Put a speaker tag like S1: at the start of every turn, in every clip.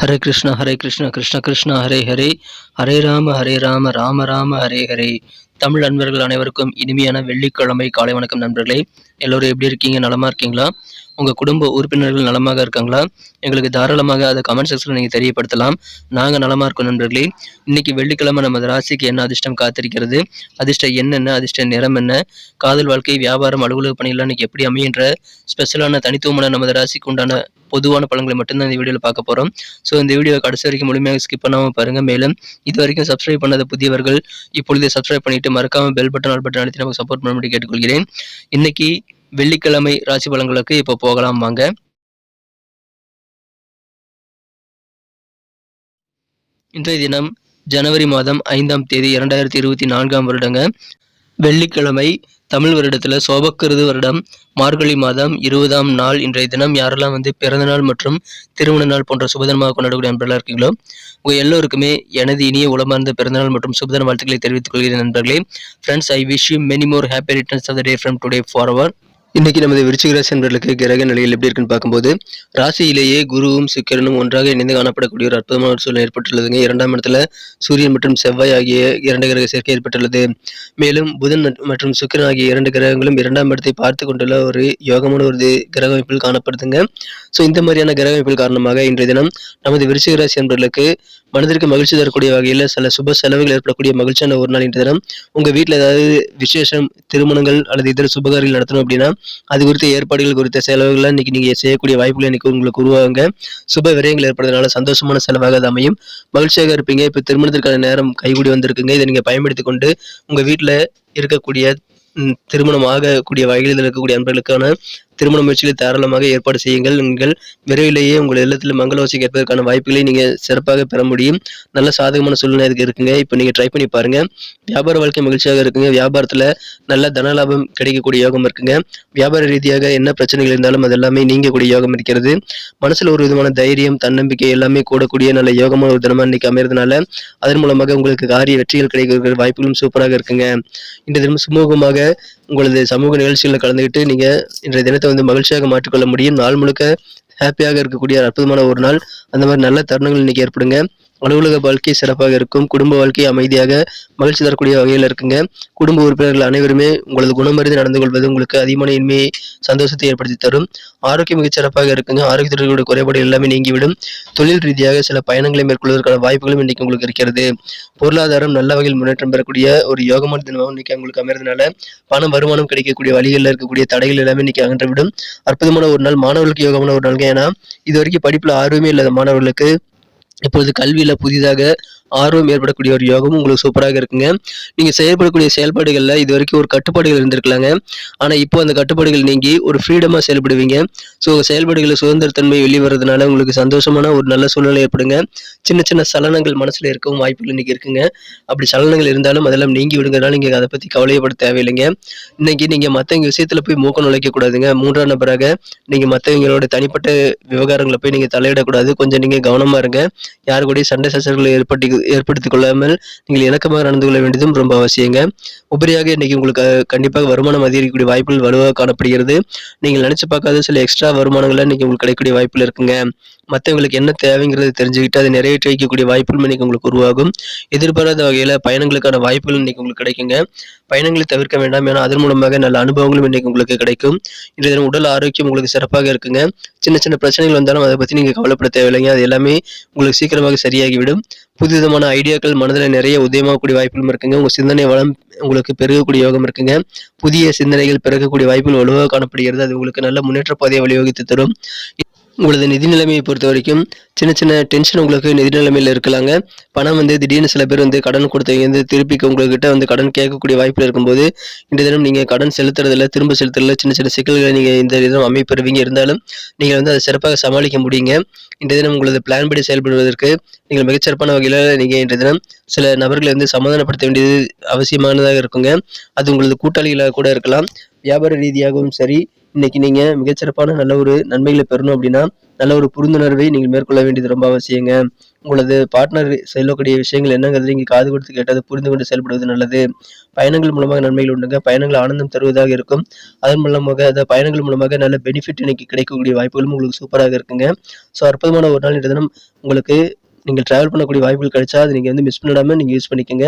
S1: ஹரே கிருஷ்ணா ஹரே கிருஷ்ணா கிருஷ்ண கிருஷ்ணா ஹரே ஹரே. ஹரே ராம ஹரே ராம ராம ராம ஹரே ஹரே. தமிழ் நண்பர்கள் அனைவருக்கும் இனிமையான வெள்ளிக்கிழமை காலை வணக்கம் நண்பர்களே. எல்லோரும் எப்படி இருக்கீங்க? நலமாக இருக்கீங்களா? உங்கள் குடும்ப உறுப்பினர்கள் நலமாக இருக்காங்களா? எங்களுக்கு தாராளமாக அதை கமெண்ட் செக்ஷனில் நீங்கள் தெரியப்படுத்தலாம். நாங்கள் நலமாக இருக்கோம் நண்பர்களே. இன்னைக்கு வெள்ளிக்கிழமை நமது ராசிக்கு என்ன அதிர்ஷ்டம் காத்திருக்கிறது? அதிர்ஷ்ட என்னென்ன? அதிர்ஷ்ட நிறம் என்ன? காதல் வாழ்க்கை வியாபாரம் அலுவலக பணிகள்லாம் இன்றைக்கி எப்படி அமைகின்ற ஸ்பெஷலான தனித்துவமான நமது ராசிக்கு உண்டான பொதுவான பழங்களை மட்டும்தான் இந்த வீடியோவில் பார்க்க போகிறோம் ஸோ இந்த வீடியோ கடைசி வரைக்கும் முழுமையாக ஸ்கிப் பண்ணாமல் பாருங்கள் மேலும் இது வரைக்கும் சப்ஸ்கிரைப் பண்ணாத புதியவர்கள் இப்பொழுதே சப்ஸ்கிரைப் பண்ணிட்டு மறக்காமல் பெல் பட்டன் ஆல் பட்டன் அழுத்தி நமக்கு சப்போர்ட் பண்ணும்படி கேட்டுக்கொள்கிறேன். இன்னைக்கு வெள்ளிக்கிழமை ராசி பலன்களுக்கு இப்போ போகலாம் வாங்க. இன்றைய தினம் ஜனவரி மாதம் ஐந்தாம் தேதி இரண்டாயிரத்தி இருபத்தி நான்காம் வருடங்க. வெள்ளிக்கிழமை தமிழ் வருடத்தில் சோபக்கிருது வருடம் மார்கழி மாதம் இருபதாம் நாள் இன்றைய தினம் யாரெல்லாம் வந்து பிறந்தநாள் மற்றும் திருமண நாள் போன்ற சுபதினமாக கொண்டாடக்கூடிய நண்பர்களாக இருக்கீங்களோ உங்கள் எல்லோருக்குமே எனது இனிய உளமார்ந்த பிறந்தநாள் மற்றும் சுபதன வாழ்த்துக்களை தெரிவித்துக் கொள்கிறேன் நண்பர்களே. Friends I wish you many more happy returns of the day from today forward இன்னைக்கு நமது விருச்சிக ராசி நண்பர்களுக்கு கிரக நிலையில் எப்படி இருக்குன்னு பார்க்கும்போது ராசியிலேயே குருவும் சுக்கிரனும் ஒன்றாக இணைந்து காணப்படக்கூடிய ஒரு அற்புதமான ஒரு சூழ்நிலை ஏற்பட்டுள்ளதுங்க. இரண்டாம் இடத்துல சூரியன் மற்றும் செவ்வாய் ஆகிய இரண்டு கிரக சேர்க்கை ஏற்பட்டுள்ளது. மேலும் புதன் மற்றும் சுக்கிரன் ஆகிய இரண்டு கிரகங்களும் இரண்டாம் இடத்தை பார்த்து கொண்டுள்ள ஒரு யோகமான ஒரு கிரக அமைப்பில் காணப்படுதுங்க. ஸோ இந்த மாதிரியான கிரக அமைப்பில் காரணமாக இன்றைய தினம் நமது விருச்சிக ராசி நண்பர்களுக்கு மனதிற்கு மகிழ்ச்சி தரக்கூடிய வகையில் சில சுப செலவுகள் ஏற்படக்கூடிய மகிழ்ச்சியான ஒரு நாள் இன்றைய தினம். உங்கள் வீட்டில் ஏதாவது விசேஷம் திருமணங்கள் அல்லது இதர சுபகாரிகள் நடத்தணும் அப்படின்னா அது குறித்த ஏற்பாடுகள் குறித்த செலவுகளை இன்னைக்கு நீங்க செய்யக்கூடிய வாய்ப்புகள் இன்னைக்கு உங்களுக்கு உருவாகுங்க. சுப விரயங்கள் ஏற்படுறதுனால சந்தோஷமான செலவாக அது அமையும். மகிழ்ச்சியாக இருப்பீங்க. இப்போ திருமணத்திற்கான நேரம் கைகூடி வந்திருக்குங்க. இதை நீங்க பயன்படுத்தி கொண்டு உங்க வீட்டில் இருக்கக்கூடிய திருமணம் ஆகக்கூடிய வகையில் இருக்கக்கூடிய அன்பர்களுக்கான திருமண முயற்சிகளை தாராளமாக ஏற்பாடு செய்யுங்கள். நீங்கள் விரைவிலேயே உங்கள் இல்லத்தில் மங்களவாசி கேட்பதற்கான வாய்ப்புகளை நீங்கள் சிறப்பாக பெற முடியும். நல்ல சாதகமான சூழ்நிலை இதுக்கு இருக்குங்க. இப்போ நீங்கள் ட்ரை பண்ணி பாருங்க. வியாபார வாழ்க்கை மகிழ்ச்சியாக இருக்குங்க. வியாபாரத்துல நல்ல தன லாபம் கிடைக்கக்கூடிய யோகம் இருக்குங்க. வியாபார ரீதியாக என்ன பிரச்சனைகள் இருந்தாலும் அது எல்லாமே நீங்கக்கூடிய யோகம் இருக்கிறது. மனசுல ஒரு விதமான தைரியம் தன்னம்பிக்கை எல்லாமே கூடக்கூடிய நல்ல யோகமான ஒரு தினமாக இன்னைக்கு அமைகிறதுனால அதன் மூலமாக உங்களுக்கு காரிய வெற்றிகள் கிடைக்கிற வாய்ப்புகளும் சூப்பராக இருக்குங்க. இந்த தினம் சுமூகமாக உங்களது சமூக நிகழ்ச்சிகளில் கலந்துக்கிட்டு நீங்கள் இன்றைய தினத்தை வந்து மகிழ்ச்சியாக மாற்றிக்கொள்ள முடியும். நாள் முழுக்க ஹாப்பியாக இருக்கக்கூடிய அற்புதமான ஒரு நாள். அந்த மாதிரி நல்ல தருணங்கள் இன்னைக்கு ஏற்படுங்க. அலுவலக வாழ்க்கை சிறப்பாக இருக்கும். குடும்ப வாழ்க்கை அமைதியாக மகிழ்ச்சி தரக்கூடிய வகையில் இருக்குங்க. குடும்ப உறுப்பினர்கள் அனைவருமே உங்களது குணமறிந்து நடந்து கொள்வது உங்களுக்கு அதிகமான இன்மையை சந்தோஷத்தை ஏற்படுத்தி தரும். ஆரோக்கியம் மிகச் சிறப்பாக இருக்குங்க. ஆரோக்கியத்திற்குடைய குறைபாடு எல்லாமே நீங்கிவிடும். தொழில் ரீதியாக சில பயணங்களை மேற்கொள்வதற்கான வாய்ப்புகளும் இன்னைக்கு உங்களுக்கு இருக்கிறது. பொருளாதாரம் நல்ல வகையில் முன்னேற்றம் பெறக்கூடிய ஒரு யோகமான தினமாக இன்னைக்கு உங்களுக்கு அமைறதுனால பணம் வருமானம் கிடைக்கக்கூடிய வழிகளில் இருக்கக்கூடிய தடைகள் எல்லாமே இன்னைக்கு அகன்றுவிடும். அற்புதமான ஒரு நாள் மாணவர்களுக்கு யோகமான ஒரு நாள் ஏன்னா இது வரைக்கும் படிப்புல ஆர்வமே இல்லாத மாணவர்களுக்கு இப்பொழுது கல்வியில் புதிதாக ஆர்வம் ஏற்படக்கூடிய ஒரு யோகம் உங்களுக்கு சூப்பராக இருக்குங்க. நீங்கள் செயல்படக்கூடிய செயல்பாடுகளில் இது வரைக்கும் ஒரு கட்டுப்பாடுகள் இருந்திருக்கலாங்க. ஆனால் இப்போ அந்த கட்டுப்பாடுகள் நீங்கி ஒரு ஃப்ரீடமாக செயல்படுவீங்க. ஸோ செயல்பாடுகளில் சுதந்திரத்தன்மை வெளிவரதுனால உங்களுக்கு சந்தோஷமான ஒரு நல்ல சூழ்நிலை ஏற்படுங்க. சின்ன சின்ன சலனங்கள் மனசில் இருக்கவும் வாய்ப்புகள் இன்றைக்கி இருக்குங்க. அப்படி சலனங்கள் இருந்தாலும் அதெல்லாம் நீங்கி விடுங்கிறனால நீங்கள் அதை பற்றி கவலையப்பட தேவையில்லைங்க. இன்றைக்கி நீங்கள் மற்றவங்க விஷயத்தில் போய் மூக்கம் நுழைக்கக்கூடாதுங்க மூன்றாம் நபராக நீங்கள் மற்றவங்களோட தனிப்பட்ட விவகாரங்களை போய் நீங்கள் தலையிடக்கூடாது. கொஞ்சம் நீங்கள் கவனமாக இருங்க. யாரு கூடயும் சண்டை சச்சரவுகளை ஏற்படுத்தி ஏற்படுத்திக் கொள்ளாமல் நீங்கள் இணக்கமாக நடந்து கொள்ள வேண்டியதும் ரொம்ப அவசியங்க. உபரியாக இன்னைக்கு உங்களுக்கு கண்டிப்பாக வருமானம் அதிகரிக்கக்கூடிய வாய்ப்புகள் வலுவாக காணப்படுகிறது. நீங்கள் நினைச்சு பார்க்காத சில எக்ஸ்ட்ரா வருமானங்கள் இன்னைக்கு உங்களுக்கு கிடைக்கக்கூடிய வாய்ப்புகள் இருக்குங்க. மற்றவங்களுக்கு என்ன தேவைங்கிறத தெரிஞ்சுக்கிட்டு அதை நிறைவேற்றி வைக்கக்கூடிய வாய்ப்புகள் இன்னைக்கு உங்களுக்கு உருவாகும். எதிர்பாராத வகையில் பயணங்களுக்கான வாய்ப்புகள் இன்னைக்கு உங்களுக்கு கிடைக்குங்க. பயணங்களை தவிர்க்க வேண்டாம். ஏன்னா அதன் மூலமாக நல்ல அனுபவங்களும் இன்னைக்கு உங்களுக்கு கிடைக்கும். இன்றைய தினம் உடல் ஆரோக்கியம் உங்களுக்கு சிறப்பாக இருக்குங்க. சின்ன சின்ன பிரச்சனைகள் வந்தாலும் அதை பற்றி நீங்கள் கவலைப்பட தேவையில்லைங்க. அது எல்லாமே உங்களுக்கு சீக்கிரமாக சரியாகிவிடும். புதுவிதமான ஐடியாக்கள் மனதில் நிறைய உதயமாகக்கூடிய வாய்ப்புகளும் இருக்குங்க. உங்கள் சிந்தனை வளம் உங்களுக்கு பெருகக்கூடிய யோகம் இருக்குங்க. புதிய சிந்தனைகள் பிறக்கக்கூடிய வாய்ப்புகள் வலுவாக காணப்படுகிறது. அது உங்களுக்கு நல்ல முன்னேற்ற பாதையை வழிவகுத்து தரும். உங்களது நிதி நிலைமையை பொறுத்த வரைக்கும் சின்ன சின்ன டென்ஷன் உங்களுக்கு நிதி நிலைமையில் இருக்கலாங்க. பணம் வந்து திடீர்னு சில பேர் வந்து கடன் கொடுத்தவங்க வந்து திருப்பி உங்கள்கிட்ட வந்து கடன் கேட்கக்கூடிய வாய்ப்பில் இருக்கும்போது இந்த தினம் நீங்கள் கடன் செலுத்துறதில்ல திரும்ப செலுத்துறதில்ல சின்ன சின்ன சிக்கல்களை நீங்கள் இந்த தினம் அமைப்பெறுவீங்க இருந்தாலும் நீங்கள் வந்து அதை சிறப்பாக சமாளிக்க முடியுங்க. இந்த தினம் உங்களது பிளான் படி செயல்படுவதற்கு நீங்கள் மிகச்சிறப்பான வகையில் நீங்கள் இன்றைய தினம் சில நபர்களை வந்து சமாதானப்படுத்த வேண்டியது அவசியமானதாக இருக்குங்க. அது உங்களது கூட்டாளிகளாக கூட இருக்கலாம். வியாபார ரீதியாகவும் சரி இன்னைக்கு நீங்க மிகச்சிறப்பான நல்ல ஒரு நன்மைகளை பெறணும் அப்படின்னா நல்ல ஒரு புரிந்துணர்வை நீங்கள் மேற்கொள்ள வேண்டியது ரொம்ப அவசியங்க. உங்களது பார்ட்னர் செல்லக்கூடிய விஷயங்கள் என்னங்கிறது நீங்கள் காது கொடுத்து கேட்டது புரிந்து கொண்டு செயல்படுவது நல்லது. பயணங்கள் மூலமாக நன்மைகள் உண்டுங்க. பயணங்கள் ஆனந்தம் தருவதாக இருக்கும். அதன் மூலமாக அந்த பயணங்கள் மூலமாக நல்ல பெனிஃபிட் இன்னைக்கு கிடைக்கக்கூடிய வாய்ப்புகளும் உங்களுக்கு சூப்பராக இருக்குங்க. ஸோ அற்புதமான ஒரு நாள் இன்றைய தினம். உங்களுக்கு நீங்கள் ட்ராவல் பண்ணக்கூடிய வாய்ப்புகள் கிடைச்சா அது நீங்கள் வந்து மிஸ் பண்ணிடாமல் நீங்கள் யூஸ் பண்ணிக்கோங்க.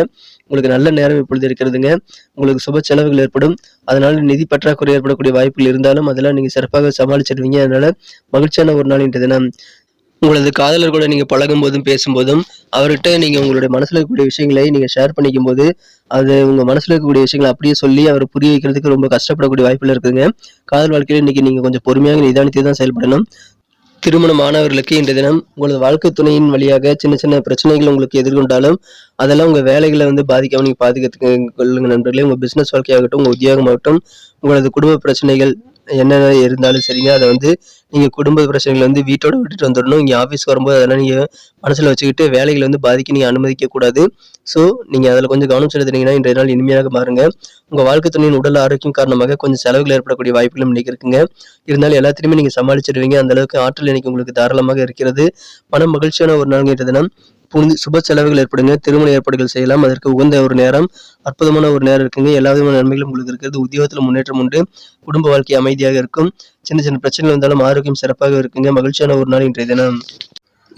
S1: உங்களுக்கு நல்ல நேரம் இப்பொழுது இருக்கிறதுங்க. உங்களுக்கு சுப செலவுகள் ஏற்படும். அதனால் நிதி பற்றாக்குறை ஏற்படக்கூடிய வாய்ப்புகள் இருந்தாலும் அதெல்லாம் நீங்கள் சிறப்பாக சமாளிச்சிடுவீங்க. அதனால மகிழ்ச்சியான ஒரு நாள் இன்றைய தினம். உங்களது காதலர் கூட நீங்க பழகும் போதும் பேசும்போதும் அவர்கிட்ட நீங்க உங்களுடைய மனசுல இருக்கக்கூடிய விஷயங்களை நீங்க ஷேர் பண்ணிக்கும் போது அது உங்க மனசில் இருக்கக்கூடிய விஷயங்களை அப்படியே சொல்லி அவர் புரிய வைக்கிறதுக்கு ரொம்ப கஷ்டப்படக்கூடிய வாய்ப்புகள் இருக்குங்க காதல் வாழ்க்கையில இன்னைக்கு நீங்க கொஞ்சம் பொறுமையாக நிதானித்து தான் செயல்படணும். திருமணமானவர்களுக்கு இன்றைய தினம் உங்களது வாழ்க்கை துணையின் வழியாக சின்ன சின்ன பிரச்சனைகள் உங்களுக்கு எதிர்கொண்டாலும் அதெல்லாம் உங்க வேலைகளை வந்து பாதிக்காம நீங்கள் பாதுகாத்து கொள்ளுங்க நண்பர்களே. உங்க பிசினஸ் வாழ்க்கையாகட்டும் உங்க உத்தியோகமாகட்டும் உங்களது குடும்ப பிரச்சனைகள் என்னென்ன இருந்தாலும் சரிங்க. அதை வந்து நீங்கள் குடும்ப பிரச்சனைகளை வந்து வீட்டோட விட்டுட்டு வந்துடணும். இங்கே ஆஃபீஸ் வரும்போது அதெல்லாம் நீங்கள் மனசில் வச்சுக்கிட்டு வேலைகளை வந்து பாதிக்க நீங்கள் அனுமதிக்கக்கூடாது ஸோ நீங்கள் அதில் கொஞ்சம் கவனம் செலுத்துனீங்கன்னா இன்றைய நாள் இனிமையாக மாறுங்க. உங்கள் வாழ்க்கை துணையின் உடல் ஆரோக்கியம் காரணமாக கொஞ்சம் செலவுகள் ஏற்படக்கூடிய வாய்ப்புகளும் இன்றைக்கி இருக்குங்க. இருந்தாலும் எல்லாத்திலையுமே நீங்கள் சமாளிச்சிடுவீங்க அந்த அளவுக்கு ஆற்றல் இன்னைக்கு உங்களுக்கு தாராளமாக இருக்கிறது. மன மகிழ்ச்சியான ஒரு நாள் இன்றைய தினம். புனித சுப செலவுகள் ஏற்படுங்க. திருமண ஏற்பாடுகள் செய்யலாம். அதற்கு உகந்த ஒரு நேரம் அற்புதமான ஒரு நேரம் இருக்குங்க. எல்லா விதமான நன்மைகளும் உங்களுக்கு இருக்கிறது. உத்தியோகத்தில் முன்னேற்றம் உண்டு. குடும்ப வாழ்க்கை அமைதியாக இருக்கும். சின்ன சின்ன பிரச்சனைகள் வந்தாலும் ஆரோக்கியம் சிறப்பாக இருக்குங்க. மகிழ்ச்சியான ஒரு நாள் இன்றைய தினம்.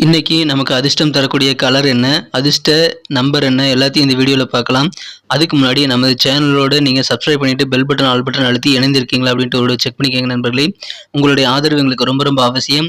S1: இன்னைக்கு நமக்கு அதிர்ஷ்டம் தரக்கூடிய கலர் என்ன அதிர்ஷ்ட நம்பர் என்ன எல்லாத்தையும் இந்த வீடியோவில் பார்க்கலாம். அதுக்கு முன்னாடி நமது சேனலோட நீங்கள் சப்ஸ்கிரைப் பண்ணிட்டு பெல் பட்டன் ஆல் பட்டன் அழுத்தி இணைந்திருக்கீங்களா அப்படின்ட்டு ஒரு செக் பண்ணிக்கோங்க நண்பர்களே. உங்களுடைய ஆதரவு எங்களுக்கு ரொம்ப ரொம்ப அவசியம்.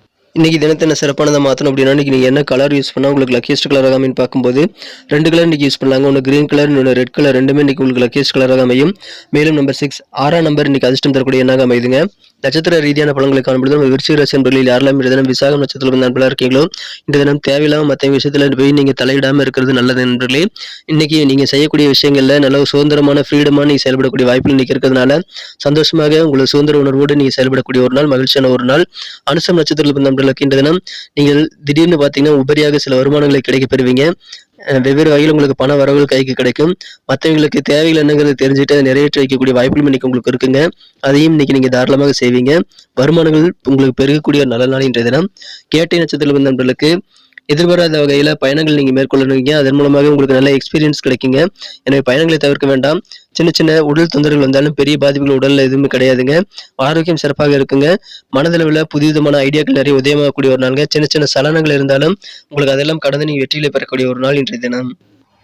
S1: இன்னைக்கு தினத்தை என்ன சிறப்பானதை மாற்றணும் அப்படின்னா இன்னைக்கு நீங்கள் என்ன கலர் யூஸ் பண்ணால் உங்களுக்கு லக்கியஸ்ட் கலராக அமையும் பார்க்கும்போது ரெண்டு கலர் இன்னைக்கு யூஸ் பண்ணலாங்க. ஒன்று கிரீன் கலர் இன்னொன்று ரெட் கலர் ரெண்டுமே இன்னைக்கு உங்களுக்கு லக்கியஸ்ட் கலராக அமையும். மேலும் நம்பர் சிக்ஸ் ஆறாம் நம்பர் இன்னைக்கு அதிர்ஷ்டம் தரக்கூடிய என்னாக அமையுதுங்க. நட்சத்திர ரீதியான பலன்களை காணப்படுது நம்ம விருச்சிக ராசி நண்பர்களில் யாரெல்லாம் இந்த தினம் விசாகம் நட்சத்திரம் நண்பர்களாக இருக்கீங்களோ இந்த தினம் தேவையில்லாம மற்ற விஷயத்துல போய் நீங்க தலையிடாம இருக்கிறது நல்லது நண்பர்களே. இன்னைக்கு நீங்க செய்யக்கூடிய விஷயங்கள்ல நல்ல சுதந்திரமான ஃப்ரீடமா நீங்க செயல்படக்கூடிய வாய்ப்புகள் இன்னைக்கு இருக்கிறதுனால சந்தோஷமாக உங்களது சுதந்திர உணர்வோடு நீங்க செயல்படக்கூடிய ஒரு நாள் மகிழ்ச்சியான ஒரு நாள். அனுசம் நட்சத்திரத்தில் நண்பர்களுக்கு இந்த தினம் நீங்கள் திடீர்னு பார்த்தீங்கன்னா உபரியாக சில வருமானங்களை கிடைக்க பெறுவீங்க. வெவ்வேறு வகையில் உங்களுக்கு பண வரவுகள் கைக்கு கிடைக்கும். மற்றவங்களுக்கு தேவைகள் என்னங்கிறது தெரிஞ்சுட்டு அதை நிறைவேற்றி வைக்கக்கூடிய வாய்ப்புகள் இன்னைக்கு உங்களுக்கு இருக்குங்க. அதையும் இன்னைக்கு நீங்க தாராளமாக செய்வீங்க. வருமானங்கள் உங்களுக்கு பெருகக்கூடிய ஒரு நல்ல நாள் இன்றைய தினம். கேட்டை நட்சத்திரம் வந்த நண்பர்களுக்கு எதிர்பாராத வகையில பயணங்கள் நீங்க மேற்கொள்ளணுங்க அதன் மூலமாக உங்களுக்கு நல்ல எக்ஸ்பீரியன்ஸ் கிடைக்குங்க. எனவே பயணங்களை தவிர்க்க வேண்டாம். சின்ன சின்ன உடல் தொந்தரவுகள் வந்தாலும் பெரிய பாதிப்புகள் உடல்ல எதுவுமே கிடையாதுங்க. ஆரோக்கியம் சிறப்பாக இருக்குங்க. மனதளவில் புதுவிதமான ஐடியாக்கள் நிறைய உதயமாகக்கூடிய ஒரு நாளுங்க. சின்ன சின்ன சலனங்கள் இருந்தாலும் உங்களுக்கு அதெல்லாம் கடந்து நீங்க வெற்றியில பெறக்கூடிய ஒரு நாள் இன்றைய தினம்.